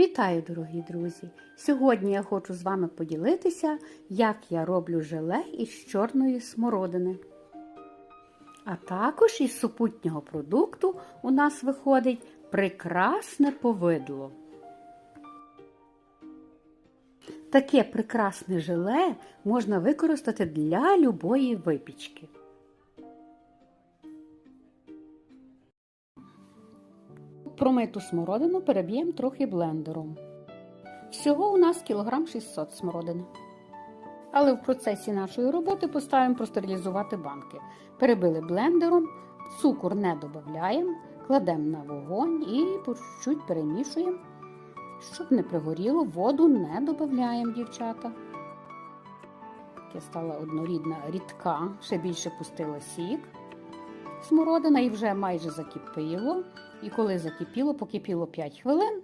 Вітаю, дорогі друзі! Сьогодні я хочу з вами поділитися, як я роблю желе із чорної смородини. А також із супутнього продукту у нас виходить прекрасне повидло. Таке прекрасне желе можна використати для любої випічки. Промиту смородину переб'ємо трохи блендером. Всього у нас кілограм 600 смородини. Але в процесі нашої роботи поставимо простерилізувати банки. Перебили блендером, цукор не додаємо, кладемо на вогонь і по чуть-чуть перемішуємо, щоб не пригоріло, воду не додаємо, дівчата. Таке стала однорідна рідка, ще більше пустила сік. Смородина і вже майже закипіло. І коли закипіло, покипіло 5 хвилин,